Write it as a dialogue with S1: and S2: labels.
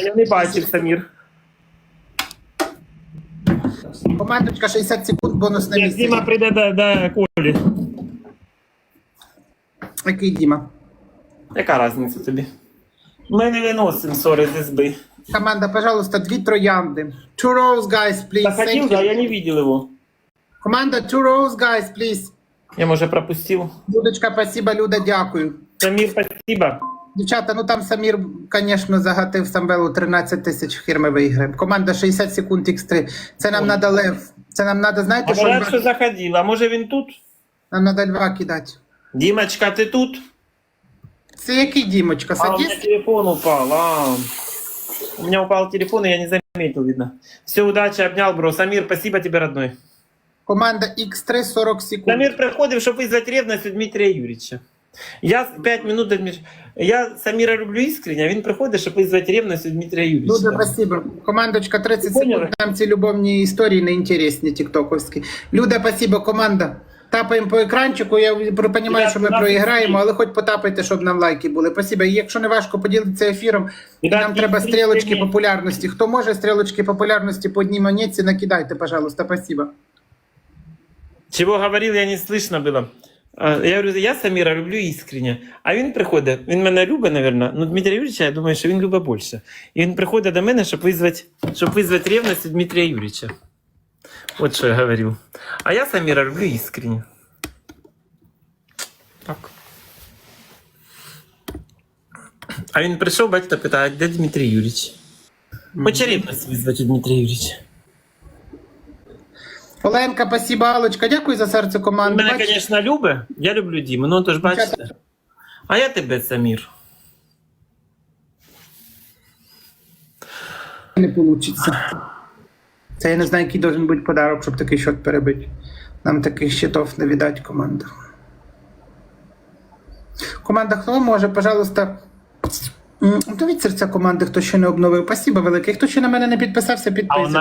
S1: Я не бачив, Самір.
S2: Командочка 60 секунд, бонус на
S1: Як
S2: місце.
S1: Діма прийде до, до Колі.
S2: Який Діма?
S1: Яка різниця тобі? Ми не виносимо ссори з СБ.
S2: Команда, пожалуйста, дві троянди. Two rows, guys, please.
S1: Заходил,
S2: Thank
S1: да,
S2: you.
S1: я не видел его.
S2: Команда, two rows, guys, please.
S1: Я, може, пропустив.
S2: Людочка, спасибо, Люда, дякую.
S1: Самір, спасибо.
S2: Дівчата, ну там Самір, звісно, загатив Самвелу 13 тисяч фірми виграє. Команда 60 секунд X3. Це нам треба лев. Це нам треба, знаєте, що
S1: говорят, що
S2: льва-
S1: А може він тут?
S2: нам треба льва кидати.
S1: Дімочка, ти тут?
S2: Це який Дімочка?
S1: А, у меня телефон упал. А. У меня упал телефон, и я не заметил, видно. Все, удачи, обнял, бро. Самир, спасибо тебе, родной.
S2: Команда X3 40 секунд.
S1: Самир приходив, щоб визвати ревность у Дмитрия Юрьевича. Я 5 минут Я Самира люблю искренне, а він приходить, щоб визвати ревность у Дмитрия
S2: Дуже спасибо. Командочка 30 секунд. Нам ці любовні історії не інтересні, тіктоковські. Люда, спасибо, команда. Тапаємо по екранчику. Я розумію, що ми проіграємо, але хоч потапайте, щоб нам лайки були. Спасибо. І якщо не важко поділитися ефіром, нам треба стрілочки популярності. Хто може стрілочки популярності по одній монетці, накидайте, пожалуйста. Спасибо.
S1: Чего говорил, я не слышно было. Я говорю, я Саміра люблю іскренне. А він приходить, він мене любить, мабуть, ну Дмитрія Юрійовича, я думаю, що він любить більше. І він приходить до мене, щоб визвати, щоб визвати ревность у Дмитрія Юрійовича. От що я говорив. А я Саміра люблю іскренне. Так. А він прийшов, батько питає, де Дмитрій Юрійович? Хоче ревность визвати у Дмитрія Юрійовича.
S2: Оленка, спасибо, Алочка. Дякую за серце команди.
S1: мене, звісно, любить. Я люблю Діму, ну то ж бачите. А я тебе, Самір.
S2: не вийде. Це я не знаю, який должен бути подарок, щоб такий счет перебити. Нам таких щитов не віддать команда. Команда, хто може, пожалуйста. м, До від серця команди, хто ще не обновив. Спасибо велике. Хто ще на мене не підписався, підписуйтесь.